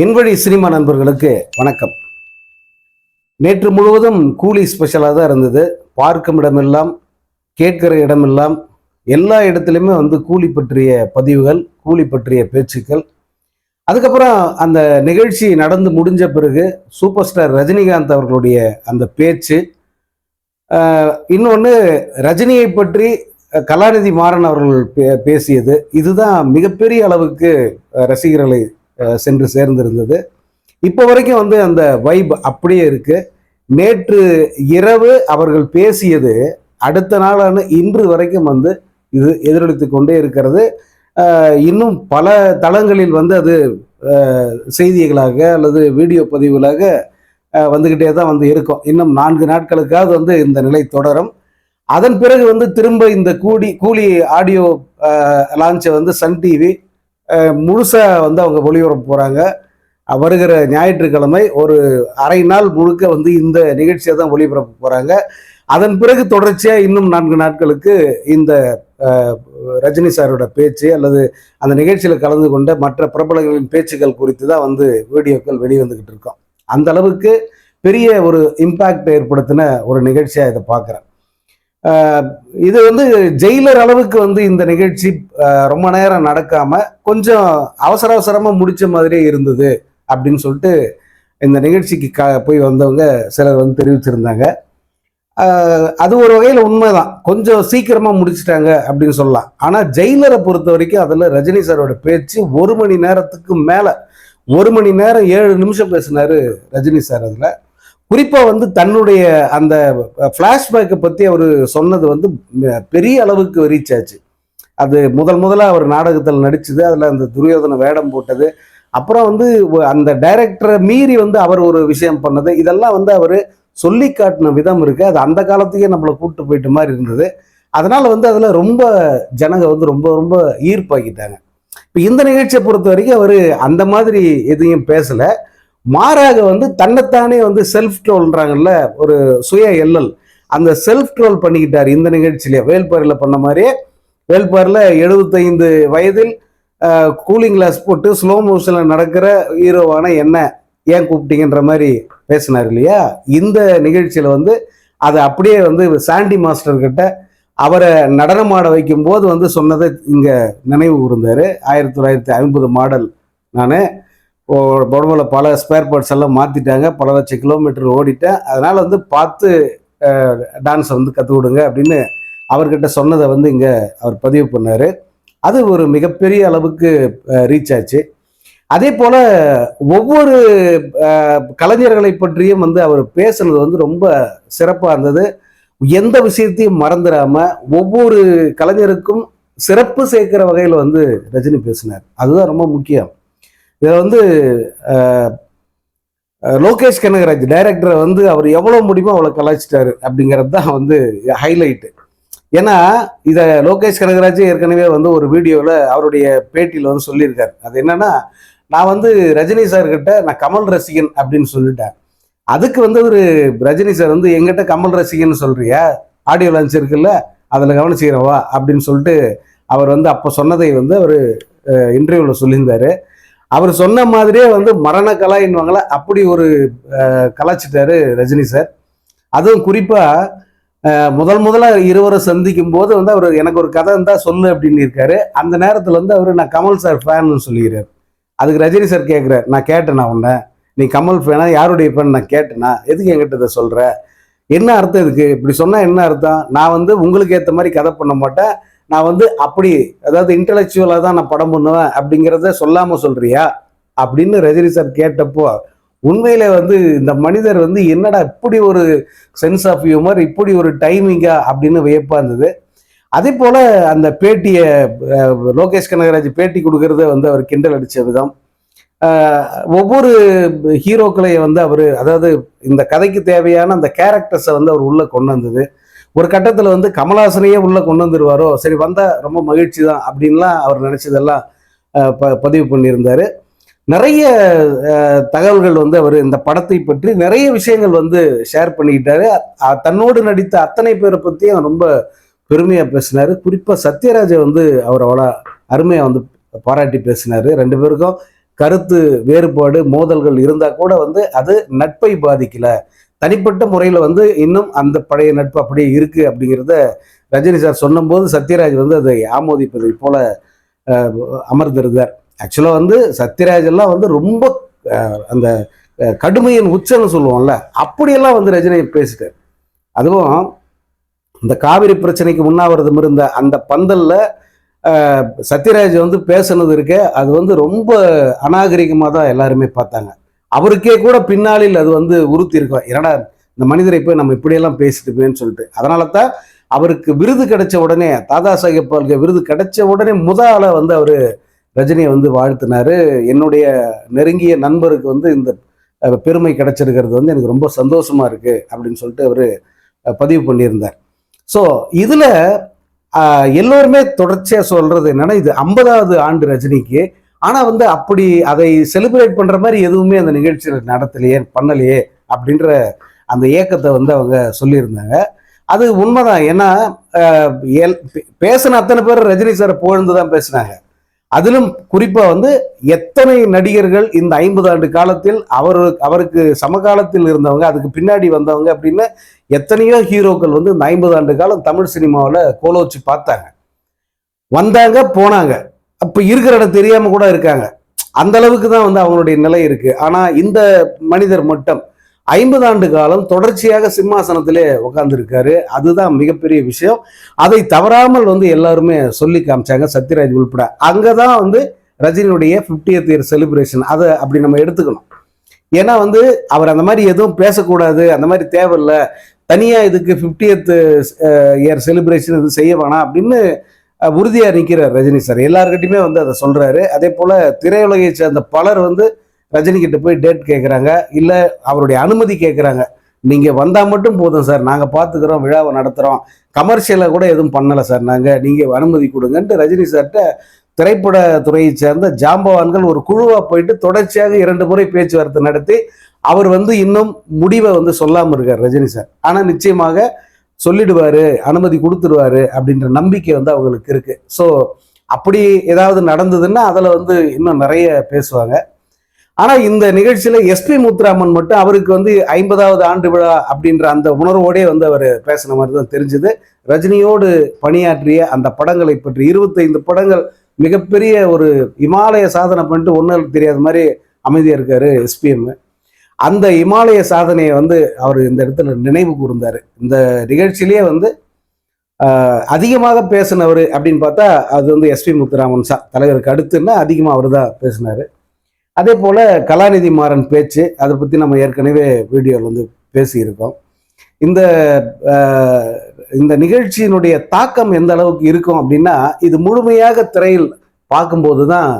என்வழி cinema நண்பர்களுக்கு வணக்கம். நேற்று முழுவதும் கூலி ஸ்பெஷலாக தான் இருந்தது. பார்க்கும் இடமெல்லாம் கேட்கிற இடமெல்லாம் எல்லா இடத்துலையுமே வந்து கூலி பற்றிய பதிவுகள் கூலி பற்றிய பேச்சுக்கள். அதுக்கப்புறம் அந்த நிகழ்ச்சி நடந்து முடிஞ்ச பிறகு சூப்பர் ஸ்டார் ரஜினிகாந்த் அவர்களுடைய அந்த பேச்சு இன்னொன்று ரஜினியை பற்றி கலாநிதி மாறன் அவர்கள் பே- பேசியது. இதுதான் மிகப்பெரிய அளவுக்கு ரசிகர்களை சென்று சேர்ந்திருந்தது. இப்போ வரைக்கும் வந்து அந்த வைப் அப்படியே இருக்குது நேற்று இரவு அவர்கள் பேசியது அடுத்த நாளான இன்று வரைக்கும் வந்து இது எதிரொலித்து கொண்டே இருக்கிறது. இன்னும் பல தளங்களில் வந்து அது செய்திகளாக அல்லது வீடியோ பதிவுகளாக வந்துக்கிட்டே தான் வந்து இருக்கும். இன்னும் நான்கு நாட்களுக்காவது வந்து இந்த நிலை தொடரும். அதன் பிறகு வந்து திரும்ப இந்த கூடி கூலி ஆடியோ லான்ச்சை வந்து சன் டிவி முழுசாக வந்து அவங்க ஒளிபரப்ப போகிறாங்க வருகிற ஞாயிற்றுக்கிழமை ஒரு அரை நாள் முழுக்க வந்து இந்த நிகழ்ச்சியை தான் ஒளிபரப்ப போகிறாங்க அதன் பிறகு தொடர்ச்சியாக இன்னும் நான்கு நாட்களுக்கு இந்த ரஜினி சாரோட பேச்சு அல்லது அந்த நிகழ்ச்சியில் கலந்து கொண்ட மற்ற பிரபலங்களின் பேச்சுக்கள் குறித்து தான் வந்து வீடியோக்கள் வெளிவந்துக்கிட்டு இருக்கோம். அந்த அளவுக்கு பெரிய ஒரு இம்பாக்ட் ஏற்படுத்தின ஒரு நிகழ்ச்சியாக இதை பார்க்குறேன். இது வந்து ஜெயிலர் அளவுக்கு வந்து இந்த நிகழ்ச்சி ரொம்ப நேரம் நடக்காம கொஞ்சம் அவசர அவசரமா முடிச்ச மாதிரியே இருந்தது அப்படின்னு சொல்லிட்டு இந்த நிகழ்ச்சிக்கு க போய் வந்தவங்க சிலர் வந்து தெரிவிச்சிருந்தாங்க. அது ஒரு வகையில் உண்மைதான். கொஞ்சம் சீக்கிரமாக முடிச்சிட்டாங்க அப்படின்னு சொல்லலாம். ஆனால் ஜெயிலரை பொறுத்த வரைக்கும் அதில் ரஜினி சாரோட பேச்சு ஒரு மணி நேரத்துக்கு மேலே ஒரு மணி நேரம் ஏழு நிமிஷம் பேசினார் ரஜினி சார் அதில். குறிப்பாக வந்து தன்னுடைய அந்த ஃப்ளாஷ்பேக்கை பற்றி அவர் சொன்னது வந்து பெரிய அளவுக்கு ரீச் ஆச்சு. அது முதல் முதலாக அவர் நாடகத்தில் நடிச்சது அதில் அந்த துரியோதன வேடம் போட்டது அப்புறம் வந்து அந்த டைரக்டரை மீறி வந்து அவர் ஒரு விஷயம் பண்ணது இதெல்லாம் வந்து அவர் சொல்லி காட்டின விதம் இருக்குது அது அந்த காலத்துக்கே நம்மளை கூப்பிட்டு போயிட்ட மாதிரி இருந்தது. அதனால் வந்து அதில் ரொம்ப ஜனங்க வந்து ரொம்ப ரொம்ப ஈர்ப்பாக்கிட்டாங்க. இப்போ இந்த நிகழ்ச்சியை பொறுத்த வரைக்கும் அவர் அந்த மாதிரி எதையும் பேசலை. மாறாக வந்து தன்னைத்தானே வந்து செல்ஃப் ட்ரோல்ன்றாங்கல்ல ஒரு சுய எல்லல் அந்த செல்ஃப் ட்ரோல் பண்ணிக்கிட்டார் இந்த நிகழ்ச்சியிலே. வேல்பாரில் பண்ண மாதிரியே வேல்பாரில் எழுபத்தைந்து வயதில் கூலிங் கிளாஸ் போட்டு ஸ்லோ மோஷனில் நடக்கிற ஹீரோவான என்ன ஏன் கூப்பிட்டீங்கன்ற மாதிரி பேசினார் இல்லையா? இந்த நிகழ்ச்சியில் வந்து அதை அப்படியே வந்து சாண்டி மாஸ்டர்கிட்ட அவரை நடனமாட வைக்கும்போது வந்து சொன்னதை இங்கே நினைவு கூர்ந்தார். ஆயிரத்தி தொள்ளாயிரத்தி ஐம்பது மாடல் நான். உடம்புல பல ஸ்பேர் பார்ட்ஸ் எல்லாம் மாற்றிட்டாங்க பல லட்சம் கிலோமீட்டர் ஓடிட்டேன். அதனால் வந்து பார்த்து டான்ஸை வந்து கற்றுக் கொடுங்க அப்படின்னு அவர்கிட்ட சொன்னதை வந்து இங்கே அவர் பதிவு பண்ணார். அது ஒரு மிகப்பெரிய அளவுக்கு ரீச் ஆச்சு. அதே போல் ஒவ்வொரு கலைஞர்களை பற்றியும் வந்து அவர் பேசுனது வந்து ரொம்ப சிறப்பாக இருந்தது. எந்த விஷயத்தையும் மறந்துடாமல் ஒவ்வொரு கலைஞருக்கும் சிறப்பு சேர்க்கிற வகையில் வந்து ரஜினி பேசினார். அதுதான் ரொம்ப முக்கியம். இதில் வந்து லோகேஷ் கனகராஜ் டைரக்டரை வந்து அவர் எவ்வளோ முடியுமோ அவ்வளோ கலாய்ச்சிட்டாரு அப்படிங்கிறது தான் வந்து ஹைலைட்டு ஏன்னா இதை லோகேஷ் கனகராஜ் ஏற்கனவே வந்து ஒரு வீடியோவில் அவருடைய பேட்டியில் வந்து சொல்லியிருக்கார். அது என்னன்னா நான் வந்து ரஜினி சார்கிட்ட நான் கமல் ரசிகன் அப்படின்னு சொல்லிட்டேன். அதுக்கு வந்து ஒரு ரஜினி சார் வந்து எங்கிட்ட கமல் ரசிகன் சொல்றியா? ஆடியோ லான்ச் இருக்குல்ல அதில் கவனிச்சுக்கிறவா? அப்படின்னு சொல்லிட்டு அவர் வந்து அப்போ சொன்னதை வந்து அவர் இன்டர்வியூவில் சொல்லியிருந்தாரு. அவர் சொன்ன மாதிரியே வந்து மரண கலாயின்வாங்கள அப்படி ஒரு கலாச்சிட்டாரு ரஜினி சார். அதுவும் குறிப்பாக முதல் முதல்ல இருவரை சந்திக்கும் போது வந்து அவர் எனக்கு ஒரு கதை இருந்தால் சொல்லு அப்படின்னு இருக்காரு. அந்த நேரத்தில் வந்து அவர் நான் கமல் சார் ஃபேன்னு சொல்லிக்கிறார். அதுக்கு ரஜினி சார் கேட்குறாரு நான் கேட்டேனா உன்னை? நீ கமல் ஃபேனா? யாருடைய ஃபேன் நான் கேட்டேனா? எதுக்கு என்கிட்ட இதை சொல்கிற என்ன அர்த்தம் இதுக்கு? இப்படி சொன்னால் என்ன அர்த்தம்? நான் வந்து உங்களுக்கு ஏற்ற மாதிரி கதை பண்ண மாட்டேன். நான் வந்து அப்படி அதாவது இன்டலெக்சுவலாக தான் நான் படம் பண்ணுவேன் அப்படிங்கிறத சொல்லாமல் சொல்கிறியா அப்படின்னு ரஜினி சார் கேட்டப்போ உண்மையில வந்து இந்த மனிதர் வந்து என்னடா இப்படி ஒரு சென்ஸ் ஆஃப் ஹியூமர் இப்படி ஒரு டைமிங்கா அப்படின்னு வியப்பா இருந்தது. அதே போல அந்த பேட்டியை லோகேஷ் கனகராஜ் பேட்டி கொடுக்கறத வந்து அவர் கிண்டல் அடித்த விதம். ஒவ்வொரு ஹீரோக்களையும் வந்து அவர் அதாவது இந்த கதைக்கு தேவையான அந்த கேரக்டர்ஸை வந்து அவர் உள்ளே கொண்டு வந்தது. ஒரு கட்டத்தில் வந்து கமலாசனையே உள்ளே கொண்டு வந்துருவாரோ? சரி வந்தால் ரொம்ப மகிழ்ச்சி தான் அப்படின்லாம் அவர் நினச்சதெல்லாம் ப- பதிவு பண்ணியிருந்தார். நிறைய தகவல்கள் வந்து அவர் இந்த படத்தை பற்றி நிறைய விஷயங்கள் வந்து ஷேர் பண்ணிக்கிட்டாரு. தன்னோடு நடித்த அத்தனை பேரை பற்றியும் ரொம்ப பெருமையாக பேசினார். குறிப்பாக சத்யராஜை வந்து அவர் அவ்வளோ அருமையாக வந்து பாராட்டி பேசினாரு. ரெண்டு பேருக்கும் கருத்து வேறுபாடு மோதல்கள் இருந்தால் கூட வந்து அது நட்பை பாதிக்கல. தனிப்பட்ட முறையில் வந்து இன்னும் அந்த பழைய நட்பு அப்படியே இருக்கு அப்படிங்கிறத ரஜினி சார் சொன்னபோது சத்யராஜ் வந்து அதை ஆமோதிப்பதை போல அமர்ந்திருந்தார். ஆக்சுவலாக வந்து சத்யராஜ் எல்லாம் வந்து ரொம்ப அந்த கடுமையின் உச்சம்னு சொல்லுவோம்ல அப்படியெல்லாம் வந்து ரஜினி பேசிட்டார். அதுவும் இந்த காவிரி பிரச்சனைக்கு உண்ணாவிரதம் இருந்த அந்த பந்தல்ல சத்யராஜ் வந்து பேசுனது இருக்க அது வந்து ரொம்ப அநாகரிகமாக தான் எல்லாருமே பார்த்தாங்க. அவருக்கே கூட பின்னாளில் அது வந்து உறுத்தி இருக்கும். என்னடா இந்த மனிதரை போய் நம்ம இப்படியெல்லாம் பேசிட்டுமேன்னு சொல்லிட்டு. அதனால தான் அவருக்கு விருது கிடைச்ச உடனே தாதா சாஹேப் பால்கே விருது கிடைச்ச உடனே முத வந்து அவர் ரஜினியை வந்து வாழ்த்தினாரு. என்னுடைய நெருங்கிய நண்பருக்கு வந்து இந்த பெருமை கிடைச்சிருக்கிறது வந்து எனக்கு ரொம்ப சந்தோஷமா இருக்கு அப்படின்னு சொல்லிட்டு அவர் பதிவு பண்ணியிருந்தார். ஸோ இதில் எல்லோருமே தொடர்ச்சியாக சொல்கிறது என்னென்னா இது ஐம்பதாவது ஆண்டு ரஜினிக்கு ஆனால் வந்து அப்படி அதை செலிப்ரேட் பண்ணுற மாதிரி எதுவுமே அந்த நிகழ்ச்சியில் நடத்தலையே பண்ணலையே அப்படின்ற அந்த ஏக்கத்தை வந்து அவங்க சொல்லியிருந்தாங்க. அது உண்மைதான். ஏன்னா பேசின அத்தனை பேர் ரஜினி சாரை புகழ்ந்து தான் பேசினாங்க. அதிலும் குறிப்பாக வந்து எத்தனை நடிகர்கள் இந்த ஐம்பது ஆண்டு காலத்தில் அவர் அவருக்கு சமகாலத்தில் இருந்தவங்க அதுக்கு பின்னாடி வந்தவங்க அப்படின்னு எத்தனையோ ஹீரோக்கள் வந்து இந்த ஐம்பது ஆண்டு காலம் தமிழ் சினிமாவில் கோலோச்சு பார்த்தாங்க. வந்தாங்க போனாங்க. அப்போ இருக்கிற இடம் தெரியாமல் கூட இருக்காங்க. அந்த அளவுக்கு தான் வந்து அவங்களுடைய நிலை இருக்கு. ஆனால் இந்த மனிதர் மட்டும் ஐம்பது ஆண்டு காலம் தொடர்ச்சியாக சிம்மாசனத்திலே உட்காந்துருக்காரு அதுதான் மிகப்பெரிய விஷயம். அதை தவறாமல் வந்து எல்லாருமே சொல்லி காமிச்சாங்க சத்யராஜ் உள்பட. அங்கே தான் வந்து ரஜினியுடைய 50th இயர் செலிப்ரேஷன் அதை அப்படி நம்ம எடுத்துக்கணும். ஏன்னா வந்து அவர் அந்த மாதிரி எதுவும் பேசக்கூடாது அந்த மாதிரி தேவையில்லை. தனியாக இதுக்கு 50th இயர் செலிப்ரேஷன் இது செய்ய வேணாம் அப்படின்னு உறுதியாக நிற்கிறார் ரஜினி சார். எல்லாருக்கிட்டையுமே வந்து அதை சொல்கிறாரு அதே போல் திரையுலகை சேர்ந்த பலர் வந்து ரஜினிகிட்ட போய் டேட் கேட்குறாங்க இல்லை அவருடைய அனுமதி கேட்குறாங்க நீங்கள் வந்தால் மட்டும் போதும் சார். நாங்கள் பார்த்துக்குறோம் விழாவை நடத்துகிறோம் கமர்ஷியலாக கூட எதுவும் பண்ணலை சார் நாங்கள் நீங்கள் அனுமதி கொடுங்கன்ட்டு ரஜினி சார்கிட்ட திரைப்பட துறையை சேர்ந்த ஜாம்பவான்கள் ஒரு குழுவாக போயிட்டு தொடர்ச்சியாக இரண்டு முறை பேச்சுவார்த்தை நடத்தி அவர் வந்து இன்னும் முடிவை வந்து சொல்லாமல் இருக்கார் ரஜினி சார். ஆனால் நிச்சயமாக சொல்லிடுவாரு அனுமதி கொடுத்துருவாரு அப்படின்ற நம்பிக்கை வந்து அவங்களுக்கு இருக்கு. ஸோ அப்படி ஏதாவது நடந்ததுன்னா அதில் வந்து இன்னும் நிறைய பேசுவாங்க. ஆனால் இந்த நிகழ்ச்சியில் எஸ்பி முத்துராமன் மட்டும் அவருக்கு வந்து ஐம்பதாவது ஆண்டு விழா அப்படின்ற அந்த உணர்வோடே வந்து அவர் பேசின மாதிரி தான் தெரிஞ்சுது. ரஜினியோடு பணியாற்றிய அந்த படங்களை பற்றி இருபத்தைந்து படங்கள் மிகப்பெரிய ஒரு இமாலய சாதனை பண்ணிட்டு ஒன்றும் தெரியாத மாதிரி அமைதியாக இருக்காரு எஸ்பிஎம்மு அந்த இமாலய சாதனையை வந்து அவர் இந்த இடத்துல நினைவு கூர்ந்தார். இந்த நிகழ்ச்சியிலேயே வந்து அதிகமாக பேசினவர் அப்படின்னு பார்த்தா அது வந்து எஸ்பி முத்துராமன் சா தலைவருக்கு அடுத்துன்னா அதிகமாக அவர் தான் பேசினாரு. அதே போல் கலாநிதி மாறன் பேச்சு அதை பற்றி நம்ம ஏற்கனவே வீடியோவில் வந்து பேசியிருக்கோம். இந்த இந்த நிகழ்ச்சியினுடைய தாக்கம் எந்த அளவுக்கு இருக்கும் அப்படின்னா இது முழுமையாக திரையில் பார்க்கும்போது தான்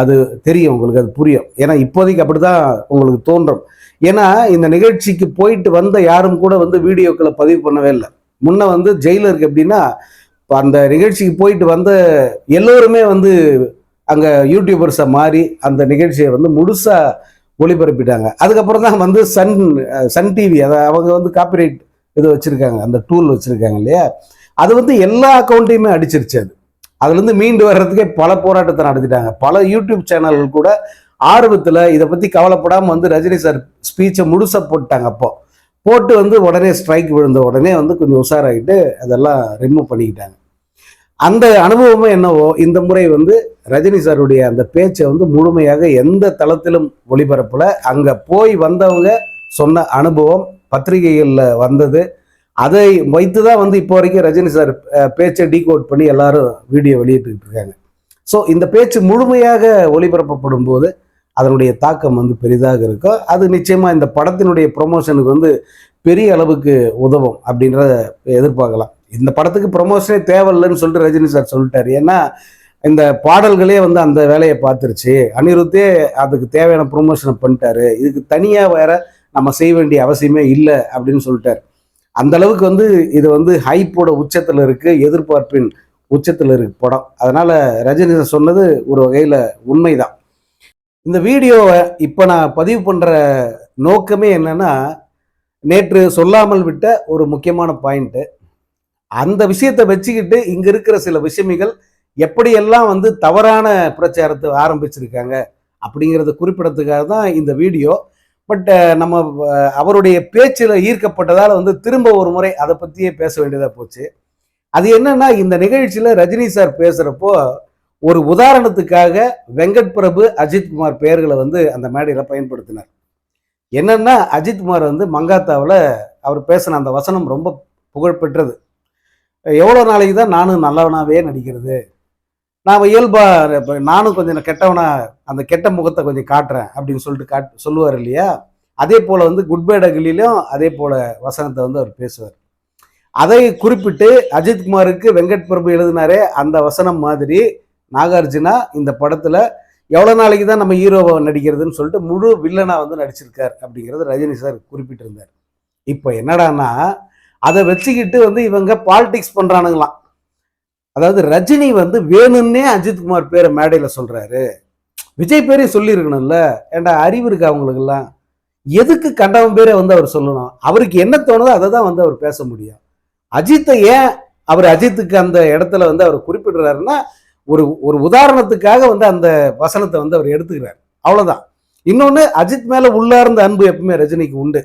அது தெரியும் உங்களுக்கு அது புரியும். ஏன்னா இப்போதைக்கு அப்படிதான் உங்களுக்கு தோன்றும். ஏன்னா இந்த நிகழ்ச்சிக்கு போயிட்டு வந்த யாரும் கூட வந்து வீடியோக்களை பதிவு பண்ணவே இல்லை. முன்ன வந்து ஜெயிலருக்கு எப்படின்னா அந்த நிகழ்ச்சிக்கு போயிட்டு வந்த எல்லோருமே வந்து அங்கே யூடியூபர்ஸை மாறி அந்த நிகழ்ச்சியை வந்து முழுசா ஒளிபரப்பிட்டாங்க. அதுக்கப்புறம் தான் வந்து சன் சன் டிவி அதை அவங்க வந்து காப்பிரைட் இது வச்சுருக்காங்க அந்த டூல் வச்சுருக்காங்க இல்லையா? அது வந்து எல்லா அக்கௌண்ட்டையுமே அடிச்சிருச்சு அது. அதுலேருந்து மீண்டு வர்றதுக்கே பல போராட்டத்தை நடத்திட்டாங்க. பல யூடியூப் சேனல்கள் கூட ஆர்வத்தில் இதை பற்றி கவலைப்படாமல் வந்து ரஜினி சார் ஸ்பீச்சை முழுசாக போட்டாங்க அப்போ. போட்டு வந்து உடனே ஸ்ட்ரைக் விழுந்த உடனே வந்து கொஞ்சம் உஷாராகிட்டு அதெல்லாம் ரிமூவ் பண்ணிக்கிட்டாங்க. அந்த அனுபவமும் என்னவோ இந்த முறை வந்து ரஜினி சாருடைய அந்த பேச்சை வந்து முழுமையாக எந்த தளத்திலும் ஒளிபரப்பில். அங்கே போய் வந்தவங்க சொன்ன அனுபவம் பத்திரிகைகளில் வந்தது. அதை வைத்து தான் வந்து இப்போ வரைக்கும் ரஜினி சார் பேச்சை பேச்சை டீகோட் பண்ணி எல்லாரும் வீடியோ வெளியிட்டு இருக்காங்க. ஸோ இந்த பேச்சு முழுமையாக ஒளிபரப்பப்படும் போது அதனுடைய தாக்கம் வந்து பெரிதாக இருக்கும். அது நிச்சயமாக இந்த படத்தினுடைய ப்ரொமோஷனுக்கு வந்து பெரிய அளவுக்கு உதவும் அப்படின்றத எதிர்பார்க்கலாம். இந்த படத்துக்கு ப்ரொமோஷனே தேவையில்லைன்னு சொல்லிட்டு ரஜினி சார் சொல்லிட்டாரு. ஏன்னா இந்த பாடல்களே வந்து அந்த வேலையை பார்த்துருச்சு. அனிருத்தே அதுக்கு தேவையான ப்ரொமோஷனை பண்ணிட்டாரு. இதுக்கு தனியாக வேற நம்ம செய்ய வேண்டிய அவசியமே இல்லை அப்படின்னு சொல்லிட்டார். அந்த அளவுக்கு வந்து இது வந்து ஹைப்போட உச்சத்தில் இருக்கு எதிர்பார்ப்பின் உச்சத்தில் இருக்கு படம். அதனால ரஜினி சொன்னது ஒரு வகையில் உண்மைதான். இந்த வீடியோவை இப்போ நான் பதிவு பண்ணுற நோக்கமே என்னன்னா நேற்று சொல்லாமல் விட்ட ஒரு முக்கியமான பாயிண்ட்டு அந்த விஷயத்தை வச்சுக்கிட்டு இங்க இருக்கிற சில விஷயமிகள் எப்படியெல்லாம் வந்து தவறான பிரச்சாரத்தை ஆரம்பிச்சிருக்காங்க அப்படிங்கிறத குறிப்பிடத்துக்காக தான் இந்த வீடியோ. பட் uh, நம்ம அவருடைய பேச்சில் ஈர்க்கப்பட்டதால் வந்து திரும்ப ஒரு முறை அதை பற்றியே பேச வேண்டியதாக போச்சு. அது என்னன்னா இந்த நிகழ்ச்சியில் ரஜினி சார் பேசுகிறப்போ ஒரு உதாரணத்துக்காக வெங்கட் பிரபு அஜித்குமார் பெயர்களை வந்து அந்த மேடையில் பயன்படுத்தினார். என்னன்னா அஜித்குமார் வந்து மங்காத்தாவில் அவர் பேசின அந்த வசனம் ரொம்ப புகழ்பெற்றது. எவ்வளோ நாளைக்கு தான் நானும் நல்லவனாவே நடிக்கிறது? நான் இயல்பா இப்போ நானும் கொஞ்சம் கெட்டவனா அந்த கெட்ட முகத்தை கொஞ்சம் காட்டுறேன் அப்படின்னு சொல்லிட்டு காட் சொல்லுவார் இல்லையா? அதே போல் வந்து குட் பை டகிலும் அதே போல் வசனத்தை வந்து அவர் பேசுவார். அதை குறிப்பிட்டு அஜித்குமாருக்கு வெங்கட் பிரபு எழுதினாரே அந்த வசனம் மாதிரி நாகார்ஜுனா இந்த படத்தில் எவ்வளோ நாளைக்கு தான் நம்ம ஹீரோவை நடிக்கிறதுன்னு சொல்லிட்டு முழு வில்லனா வந்து நடிச்சிருக்கார் அப்படிங்கிறது ரஜினி சார் குறிப்பிட்டிருந்தார். இப்போ என்னடான்னா அதை வச்சுக்கிட்டு வந்து இவங்க பாலிடிக்ஸ் பண்ணுறானுங்களாம் அதாவது ரஜினி வந்து வேணும்னே அஜித் குமார் பேரை மேடையில் சொல்கிறாரு விஜய் பேரையும் சொல்லியிருக்கணும்ல. ஏண்டா அறிவு இருக்கு அவங்களுக்கெல்லாம் எதுக்கு கண்டவன் பேரை வந்து அவர் சொல்லணும்? அவருக்கு என்ன தோணுதோ அதை தான் வந்து அவர் பேச முடியும். அஜித்தை ஏன் அவர் அஜித்துக்கு அந்த இடத்துல வந்து அவர் குறிப்பிடுறாருன்னா ஒரு ஒரு உதாரணத்துக்காக வந்து அந்த வசனத்தை வந்து அவர் எடுத்துக்கிறார். அவ்வளோதான் இன்னொன்று அஜித் மேலே உள்ளார்ந்த அன்பு எப்பவுமே ரஜினிக்கு உண்டு.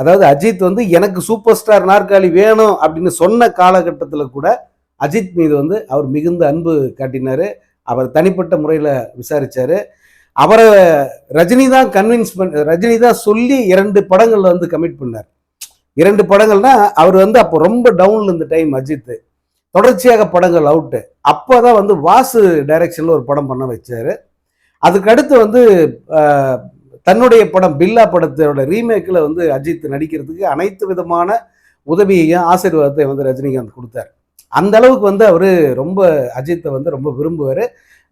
அதாவது அஜித் வந்து எனக்கு சூப்பர் ஸ்டார் நாற்காலி வேணும் அப்படின்னு சொன்ன காலகட்டத்தில் கூட அஜித் மீது வந்து அவர் மிகுந்த அன்பு காட்டினார். அவர் தனிப்பட்ட முறையில் விசாரித்தார் அவரை ரஜினி தான் கன்வின்ஸ் பண்ண ரஜினி தான் சொல்லி இரண்டு படங்களில் வந்து கமிட் பண்ணார். இரண்டு படங்கள்னா அவர் வந்து அப்போ ரொம்ப டவுன்ல இருந்த டைம் அஜித். தொடர்ச்சியாக படங்கள் அவுட்டு அப்போதான் வந்து வாசு டைரக்ஷனில் ஒரு படம் பண்ண வச்சார். அதுக்கடுத்து வந்து தன்னுடைய படம் பில்லா படத்தோட ரீமேக்கில் வந்து அஜித் நடிக்கிறதுக்கு அனைத்து விதமான உதவியையும் ஆசீர்வாதத்தை வந்து ரஜினிகாந்த் கொடுத்தார். அந்த அளவுக்கு வந்து அவர் ரொம்ப அஜித்தை வந்து ரொம்ப விரும்புவார்.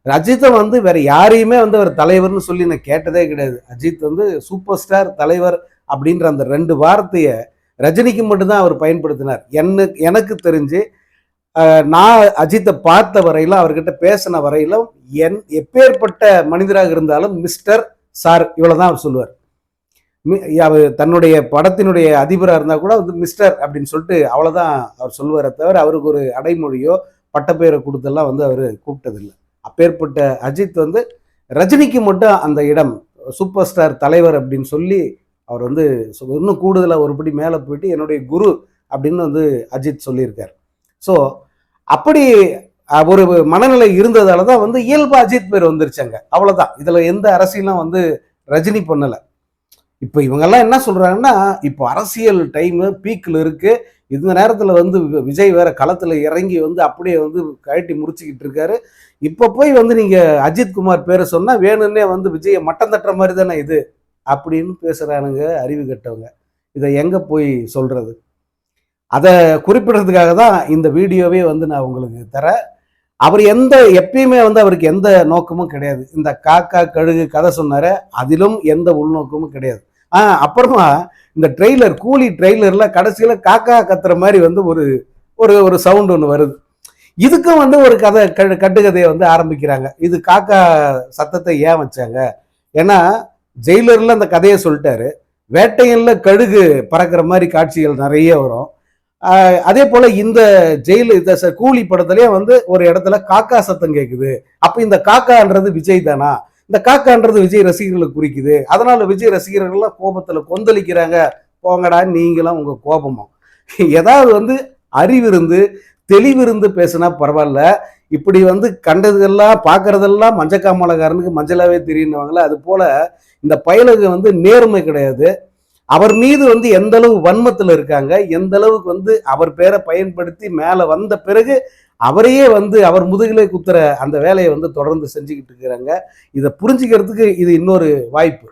அஜித்தை வந்து வேற யாரையுமே வந்து அவர் தலைவர்னு சொல்லி நான் கேட்டதே கிடையாது. அஜித் வந்து சூப்பர் ஸ்டார் தலைவர் அப்படின்ற அந்த ரெண்டு வார்த்தையை ரஜினிக்கு மட்டும்தான் அவர் பயன்படுத்தினார். என்ன எனக்கு தெரிஞ்சு நான் அஜித்தை பார்த்த வரையிலும் அவர்கிட்ட பேசின வரையிலும் என் எப்பேற்பட்ட மனிதராக இருந்தாலும் மிஸ்டர் சார் இவ்வளோதான் அவர் சொல்லுவார். அவர் தன்னுடைய படத்தினுடைய அதிபராக இருந்தால் கூட வந்து மிஸ்டர் அப்படின்னு சொல்லிட்டு அவ்வளோதான் அவர் சொல்லுவாரே தவிர அவருக்கு ஒரு அடைமொழியோ பட்டப்பெயரை கொடுத்தெல்லாம் வந்து அவர் கூப்பிட்டதில்லை. அப்பேற்பட்ட அஜித் வந்து ரஜினிக்கு மட்டும் அந்த இடம் சூப்பர் ஸ்டார் தலைவர் அப்படின்னு சொல்லி அவர் வந்து இன்னும் கூடுதலாக ஒருபடி மேலே போயிட்டு என்னுடைய குரு அப்படின்னு வந்து அஜித் சொல்லியிருக்கார். ஸோ அப்படி ஒரு மனநிலை இருந்ததால தான் வந்து இயல்பு அஜித் பேர் வந்துருச்சாங்க. அவ்வளோதான் இதில் எந்த அரசியலும் வந்து ரஜினி பண்ணலை. இப்போ இவங்கெல்லாம் என்ன சொல்கிறாங்கன்னா இப்போ அரசியல் டைமு பீக்கில் இருக்குது இந்த நேரத்தில் வந்து வி- விஜய் வேற களத்தில் இறங்கி வந்து அப்படியே வந்து கழட்டி முடிச்சுக்கிட்டு இருக்காரு. இப்போ போய் வந்து நீங்கள் அஜித் குமார் பேரை சொன்னால் வேணும்னே வந்து விஜயை மட்டம் தட்டுற மாதிரி தானே இது? அப்படின்னு பேசுகிறானுங்க அறிவு கட்டவங்க. இதை எங்கே போய் சொல்கிறது அதை குறிப்பிடுறதுக்காக தான் இந்த வீடியோவே வந்து நான் உங்களுக்கு தரேன். அவர் எந்த எப்பயுமே வந்து அவருக்கு எந்த நோக்கமும் கிடையாது. இந்த காக்கா கழுகு கதை சொன்னார் அதிலும் எந்த உள்நோக்கமும் கிடையாது. அப்புறமா இந்த ட்ரெய்லர் கூலி ட்ரெய்லர்ல கடைசியில காக்கா கத்துற மாதிரி வந்து ஒரு ஒரு ஒரு சவுண்ட் ஒன்று வருது. இதுக்கும் வந்து ஒரு கதை கட்டுக்கதையை வந்து ஆரம்பிக்கிறாங்க. இது காக்கா சத்தத்தை ஏன் வச்சாங்க? ஏன்னா ஜெயிலரில் அந்த கதையை சொல்லிட்டாரு. வேட்டையன்ல கழுகு பறக்கிற மாதிரி காட்சிகள் நிறைய வரும். அதே போல இந்த ஜெயில் இந்த கூலி படத்துலயே வந்து ஒரு இடத்துல காக்கா சத்தம் கேட்குது அப்ப இந்த காக்கான்றது விஜய் தானா? இந்த காக்கான்றது விஜய் ரசிகர்களை குறிக்குது. அதனால விஜய் ரசிகர்கள்லாம் கோபத்துல கொந்தளிக்கிறாங்க. போங்கடா நீங்களாம் உங்க கோபமும் ஏதாவது வந்து அறிவிருந்து தெளிவிருந்து பேசுனா பரவாயில்ல. இப்படி வந்து கண்டதெல்லாம் பார்க்கறதெல்லாம் மஞ்சக்காமலகாரனுக்கு மஞ்சளாவே தெரியுன்னுவாங்களே அது போல இந்த பயலுக்கு வந்து நேர்மை கிடையாது. அவர் மீது வந்து எந்த அளவு வன்மத்தில் இருக்காங்க எந்த அளவுக்கு வந்து அவர் பேரை பயன்படுத்தி மேலே வந்த பிறகு அவரையே வந்து அவர் முதுகிலே குத்துற அந்த வேலையை வந்து தொடர்ந்து செஞ்சுக்கிட்டு இருக்கிறாங்க. இதை புரிஞ்சுக்கிறதுக்கு இது இன்னொரு வாய்ப்பு.